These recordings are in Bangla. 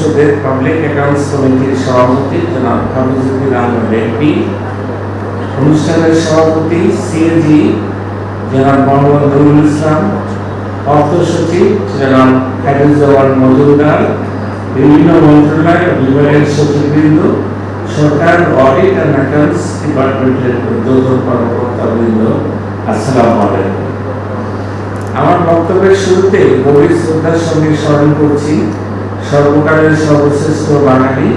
সংসদের পাবলিক অ্যাকাউন্টস কমিটির সভাপতি জনাব হাফিজুদ্দিন আহমেদ এমপি অনুষ্ঠানের সভাপতি সিএজি জনাব মোহাম্মদ নুরুল ইসলাম, অর্থ সচিব জনাব খায়রুজ্জামান মজুমদার, বিভিন্ন মন্ত্রণালয় ও বিভাগের সচিববৃন্দ, সরকার অডিট অ্যান্ড অ্যাকাউন্টস ডিপার্টমেন্টের ঊর্ধ্বতন কর্মকর্তাবৃন্দ। আসসালামু আলাইকুম। আমার বক্তব্যের শুরুতে গভীর শ্রদ্ধার সঙ্গে স্মরণ করছি সর্বকালের সর্বশ্রেষ্ঠ বাঙালি,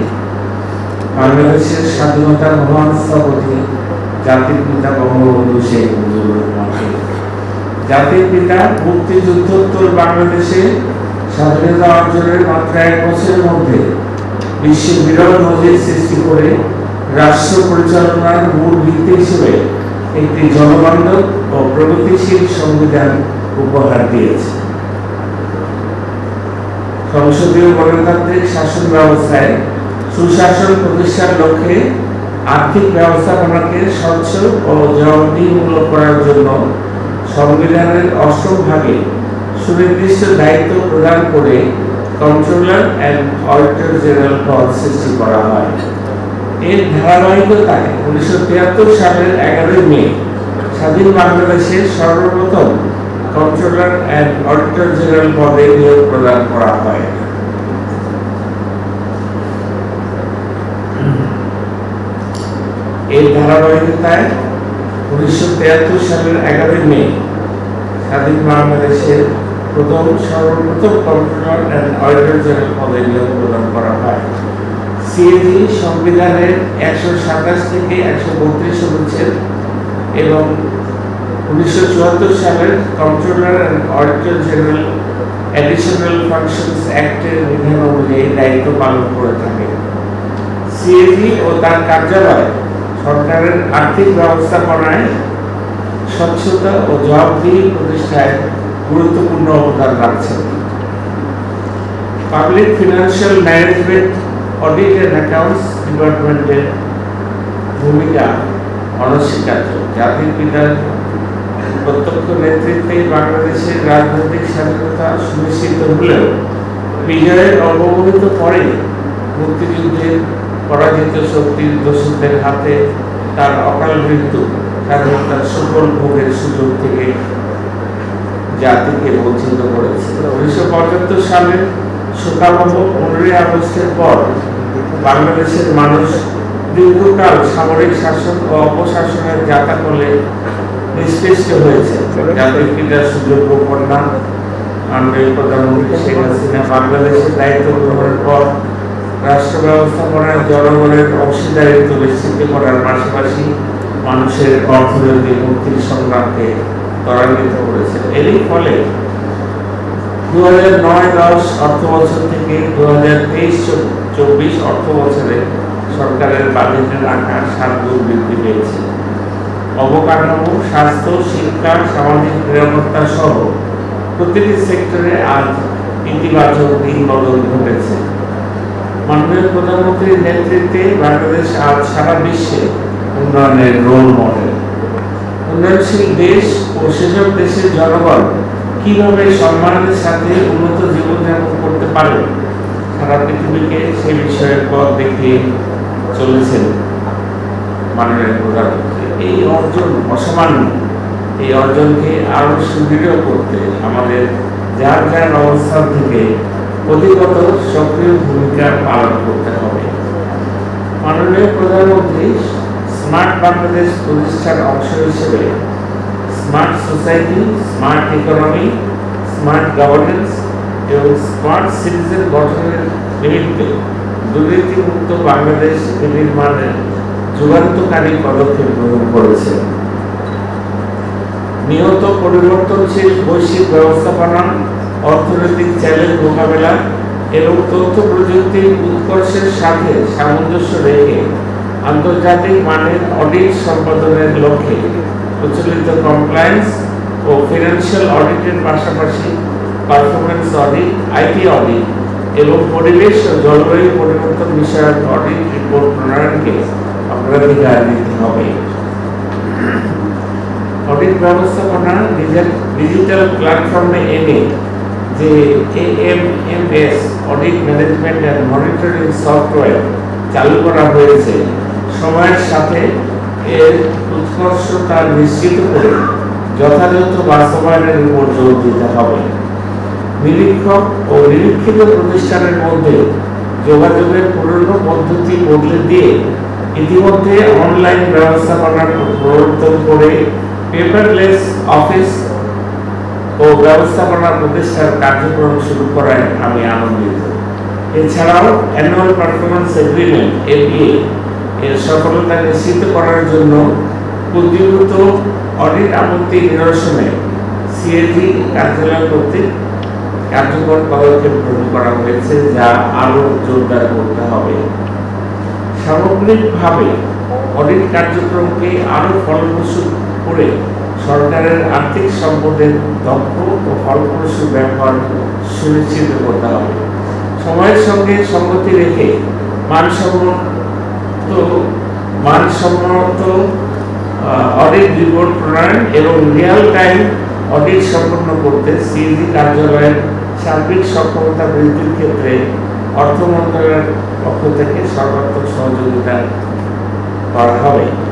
বাংলাদেশের স্বাধীনতার মহান স্থপতি, জাতির পিতা বঙ্গবন্ধু শেখ মুজিবুর রহমানকে। জাতির পিতা মুক্তিযুদ্ধোত্তর বাংলাদেশে স্বাধীনতা অর্জনের মাত্র এক বছরের মধ্যে বিশ্বের বিরল নজির সৃষ্টি করে রাষ্ট্র পরিচালনার মূল ভিত্তি হিসেবে একটি জনবান্ধব ও প্রগতিশীল সংবিধান উপহার দিয়েছে। সংসদীয় গণতান্ত্রিক শাসন ব্যবস্থায় সুশাসন প্রতিষ্ঠার লক্ষ্যে আর্থিক ব্যবস্থাপনাকে স্বচ্ছ ও জবাবদিহিমূলক করার জন্য সংবিধানের অষ্টম ভাগে সুনির্দিষ্ট দায়িত্ব প্রদান করে কন্ট্রোলার অ্যান্ড অডিটর জেনারেল পদ সৃষ্টি করা হয়। এর ধারাবাহিকতায় উনিশশো তিয়াত্তর সালের এগারোই মে স্বাধীন বাংলাদেশের সর্বপ্রথম কন্ট্রোলার অ্যান্ড অডিটর জেনারেল পদে নিয়োগ প্রদান করা হয়। এই ধারাবাহিকতায় উনিশশো তেয়াত্তর সালের এগারোই মে স্বাধীন বাংলাদেশের প্রথম সর্বপ্রথম কন্ট্রোলার অ্যান্ড অডিটর জেনারেল পদে নিয়োগ প্রদান করা হয়। সিএজি সংবিধানের একশো সাতাশ থেকে একশো বত্রিশ অনুচ্ছেদ এবং উনিশশো চুয়াত্তর সালের controller and auditor general additional functions অ্যাক্টের বিধান অনুযায়ী দায়িত্ব পালন করে থাকে। সিএজি ও তার কার্যালয় সরকারের আর্থিক ব্যবস্থাপনায় স্বচ্ছতা ও জবাবদিহি প্রতিষ্ঠায় গুরুত্বপূর্ণ অবদান রাখছেন। Public financial management audit and accounts ডিপার্টমেন্টের ভূমিকা অনস্বীকার্য। জাতির পিতার প্রত্যক্ষ নেতৃত্বে বাংলাদেশের রাজনৈতিক স্বাধীনতা সুনিশ্চিত হলেও বিজয়ের অবগত পরে মুক্তিযুদ্ধের পরাজিত শক্তির দোষীদের হাতে তার অকাল মৃত্যু স্বাধীনতার সকল ভোগের সুযোগ থেকে জাতিকে বঞ্চিত করেছে। উনিশশো পঁচাত্তর সালের শোকাবহ পনেরোই আগস্টের পর বাংলাদেশের মানুষ দীর্ঘকাল সামরিক শাসন ও অপশাসনের যাতাকলে নিষ্পেষ্ট হয়েছে। পিতার সুযোগ্য কন্যা মাননীয় প্রধানমন্ত্রী শেখ হাসিনা দায়িত্ব গ্রহণের পর রাষ্ট্র ব্যবস্থাপনায় জনগণের অংশীদারিত্ব নিশ্চিত করার পাশাপাশি মানুষের অর্থনৈতিক মুক্তির সংগ্রামকে ত্বরান্বিত করেছে। এরই ফলে দু হাজার নয় দশ অর্থ বছর থেকে দু হাজার তেইশ চব্বিশ অর্থ বছরে সরকারের বাজেটের আকার গুণ বৃদ্ধি পেয়েছে। অবকাঠামো, স্বাস্থ্য, শিক্ষা, সামাজিক নিরাপত্তা সহ প্রতিটি সেক্টরে আজ ইতিবাচক দিন বদল ঘটেছে। মাননীয় প্রধানমন্ত্রীর নেতৃত্বে বাংলাদেশ আজ সারা বিশ্বে উন্নয়নের রোল মডেল উন্নয়নশীল দেশ ও সেসব দেশের জনগণ কীভাবে সম্মানের সাথে উন্নত জীবনযাপন করতে পারে, সারা পৃথিবীকে সে বিষয়ে পথ দেখিয়ে চলেছেন মাননীয় প্রধানমন্ত্রী। এই অর্জন অসামান্য। এই অর্জনকে আরও সুদৃঢ় করতে আমাদের যার যার অবস্থান থেকে অধিকত সক্রিয় ভূমিকা পালন করতে হবে। মাননীয় প্রধানমন্ত্রী স্মার্ট বাংলাদেশ প্রতিষ্ঠার অংশ হিসেবে smart society, smart economy, smart governance এবং স্মার্ট সিটিজেন গঠনের নিমিত্তে দুর্নীতিমুক্ত বাংলাদেশ নির্মাণে যুগান্তকারী পদক্ষেপ গ্রহণ করেছে নিয়ত পরিবর্তনশীল বৈশ্বিক ব্যবস্থাপনা, অর্থনৈতিক চ্যালেঞ্জ মোকাবেলা এবং তথ্য প্রযুক্তির উৎকর্ষের সাথে সামঞ্জস্য রেখে আন্তর্জাতিক মানের অডিট সম্পাদনের লক্ষ্যে প্রচলিত কমপ্লায়েন্স ও ফিনান্সিয়াল অডিটের পাশাপাশি পারফরমেন্স অডিট আইটি অডিট এবং পরিবেশ ও জলবায়ু পরিবর্তন বিষয়ক অডিট রিপোর্ট প্রণয়নকে অডিট ব্যবস্থাপনা ডিজিটাল প্ল্যাটফর্মে এনে যে AMMS audit management and monitoring software চালু করা হয়েছে, সময়ের সাথে এর উৎকর্ষতা নিশ্চিত করে যথাযথ বাস্তবায়নের উপর জোর দিতে হবে। নিরীক্ষক ও নিরীক্ষিত প্রতিষ্ঠানের মধ্যে যোগাযোগের পুরনো পদ্ধতি বদলে দিয়ে ইতিমধ্যে অনলাইন ব্যবস্থাপনার প্রবর্তন করে পেপারলেস অফিস ও ব্যবস্থাপনা প্রতিষ্ঠার কার্যক্রম শুরু করায় আমি আনন্দিত। এছাড়াও অ্যানুয়াল পারফরমেন্স এগ্রিমেন্ট এপিএ এর সফলতা নিশ্চিত করার জন্য পুঁজিভূত অডিট আপত্তি নিরসনে সিএজি কার্যালয় কর্তৃক কার্যকর পদক্ষেপ গ্রহণ করা হয়েছে, যা আরও জোরদার করতে হবে। সামগ্রিকভাবে অডিট কার্যক্রমকে আরও ফলপ্রসূ করে সরকারের আর্থিক সম্পদের দক্ষ ও ফলপ্রসূ ব্যবহার সুনিশ্চিত করতে হবে। সময়ের সঙ্গে সঙ্গতি রেখে মানসম্মত মানসম্মত অডিট রিপোর্ট প্রণয়ন এবং রিয়েল টাইম অডিট সম্পন্ন করতে সিএজি কার্যালয়ের সার্বিক সক্ষমতা বৃদ্ধির ক্ষেত্রে অর্থ মন্ত্রণালয়ের পক্ষ থেকে সর্বাত্মক সহযোগিতা করা হবে।